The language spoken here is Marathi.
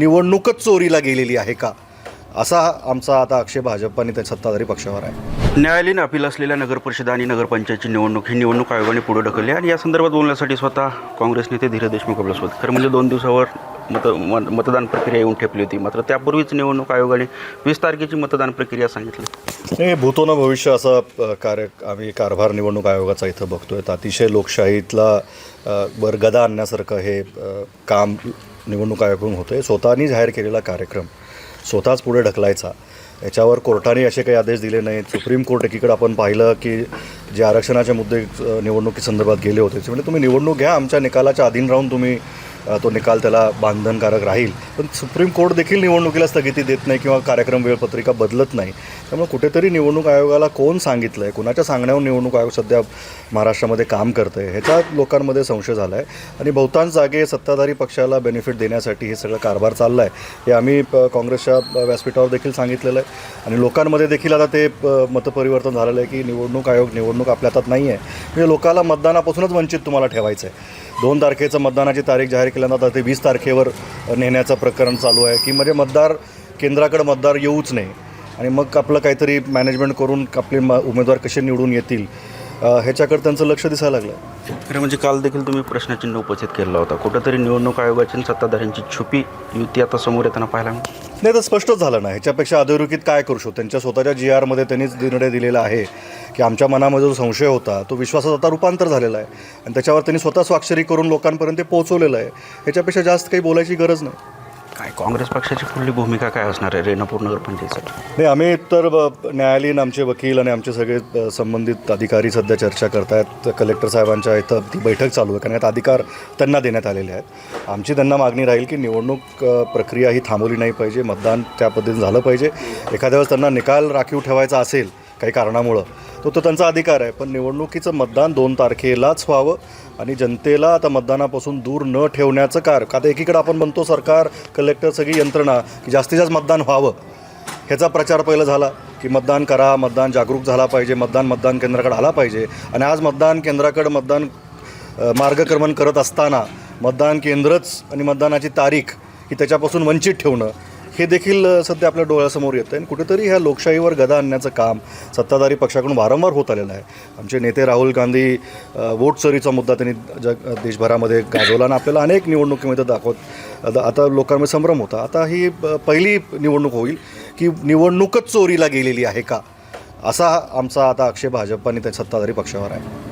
निवडणूकच चोरीला गेलेली आहे का? असा आमचा आता आक्षेप भाजप आणि त्या सत्ताधारी पक्षावर आहे. न्यायालयीन अपील असलेल्या नगरपरिषद आणि नगरपंचायतची निवडणूक ही निवडणूक आयोगाने पुढे ढकलली आणि या संदर्भात बोलण्यासाठी स्वतः काँग्रेस नेते धीरज देशमुख आपल्यासोबत. खरं म्हणजे दोन दिवसावर मत मत- मतदान प्रक्रिया येऊन ठेपली होती. मात्र त्यापूर्वीच निवडणूक आयोगाने वीस तारखेची मतदान प्रक्रिया सांगितली. नाही भूतोनं भविष्य असा कार्य आम्ही कारभार निवडणूक आयोगाचा इथं बघतोय. तर अतिशय लोकशाहीतला वर गदा आणण्यासारखं हे काम निवडणूक आयोगाकडून होतं आहे स्वतःनी जाहीर केलेला कार्यक्रम स्वतःच पुढे ढकलायचा. याच्यावर कोर्टाने असे काही आदेश दिले नाहीत. सुप्रीम कोर्ट एकीकडे आपण पाहिलं की जे आरक्षणाचे मुद्दे निवडणुकीसंदर्भात गेले होते. ते म्हणजे तुम्ही निवडणूक घ्या आमच्या निकालाच्या अधीन राहून तुम्ही तो निकाल त्याला बांधनकारक राहील. पण सुप्रीम कोर्ट देखील निवडणुकीला स्थगिती देत नाही किंवा कार्यक्रम वेळपत्रिका बदलत नाही. त्यामुळे कुठेतरी निवडणूक आयोगाला कोण सांगितलं आहे कुणाच्या सांगण्यावर निवडणूक आयोग सध्या महाराष्ट्रामध्ये काम करतं आहे ह्याचा लोकांमध्ये संशय झाला आहे आणि बहुतांश जागे सत्ताधारी पक्षाला बेनिफिट देण्यासाठी हे सगळं कारभार चालला आहे हे आम्ही प- काँग्रेसच्या व्यासपीठावर देखील सांगितलेलं आहे. आणि लोकांमध्ये देखील आता ते मतपरिवर्तन झालेलं आहे की निवडणूक आयोग निवडणूक आपल्या हातात नाही आहे म्हणजे लोकाला मतदानापासूनच वंचित तुम्हाला ठेवायचं आहे दोन तारखेचं मतदानाची तारीख जाहीर केल्यानं आता ते वीस तारखेवर नेण्याचं प्रकरण चालू आहे की म्हणजे मतदार केंद्राकडे मतदार येऊच नाही आणि मग आपलं काहीतरी मॅनेजमेंट करून आपले म उमेदवार कसे निवडून येतील? ह्याच्याकडे त्यांचं लक्ष दिसायला लागलं खरं म्हणजे काल देखील तुम्ही प्रश्नचिन्ह उपस्थित केला होता. कुठंतरी निवडणूक आयोगाची सत्ताधाऱ्यांची छुपी युती आता समोर येताना पाहायला. नाही तर स्पष्टच झालं ना ह्याच्यापेक्षा अधोरेखित काय करू शकतो त्यांच्या स्वतःच्या जी आरमध्ये त्यांनीच निर्णय दिलेला आहे की आमच्या मनामध्ये जो संशय होता तो विश्वासात आता रूपांतर झालेला आहे. आणि त्याच्यावर त्यांनी स्वतः स्वाक्षरी करून लोकांपर्यंत पोहोचवलेलं आहे. ह्याच्यापेक्षा जास्त काही बोलायची गरज नाही. काय? काँग्रेस पक्षाची पुढली भूमिका काय असणार आहे रेणापूर नगरपंचायतीसाठी नाही आम्ही तर ब- न्यायालयीन आमचे वकील आणि आमचे सगळे अ, संबंधित अधिकारी सध्या चर्चा करतायत. कलेक्टर साहेबांच्या इथं ती बैठक चालू आहे कारण यात अधिकार त्यांना देण्यात आलेले आहेत. आमची त्यांना मागणी राहील की निवडणूक अ, प्रक्रिया ही थांबवली नाही पाहिजे मतदान त्या पद्धतीने झालं पाहिजे. एखाद्या वेळेस त्यांना निकाल राखीव ठेवायचा असेल काही कारणामुळं. तो तो त्यांचा अधिकार आहे पण निवडणुकीचं मतदान दोन तारखेलाच व्हावं आणि जनतेला आता मतदानापासून दूर न ठेवण्याचं कार आता एकीकडे आपण म्हणतो सरकार कलेक्टर सगळी यंत्रणा की जास्तीत जास्त मतदान व्हावं. ह्याचा प्रचार पहिला झाला की मतदान करा मतदान जागरूक झाला पाहिजे मतदान मतदान केंद्राकडे आला पाहिजे. आणि आज मतदान केंद्राकडे मतदान मार्गक्रमण करत असताना मतदान केंद्रच आणि मतदानाची तारीख ही त्याच्यापासून वंचित ठेवणं हे देखील सध्या आपल्या डोळ्यासमोर येतं आणि कुठेतरी ह्या लोकशाहीवर गदा आणण्याचं काम सत्ताधारी पक्षाकडून वारंवार होत आलेलं आहे. आमचे नेते राहुल गांधी वोट चोरीचा मुद्दा त्यांनी जग देशभरामध्ये गाजवला आणि आपल्याला अनेक निवडणुकीमध्ये दाखवत आता- आता लोकांमध्ये संभ्रम होता. आता ही पहिली निवडणूक होईल की निवडणूकच चोरीला गेलेली आहे का? असा आमचा आता आक्षेप भाजपाने त्या सत्ताधारी पक्षावर आहे.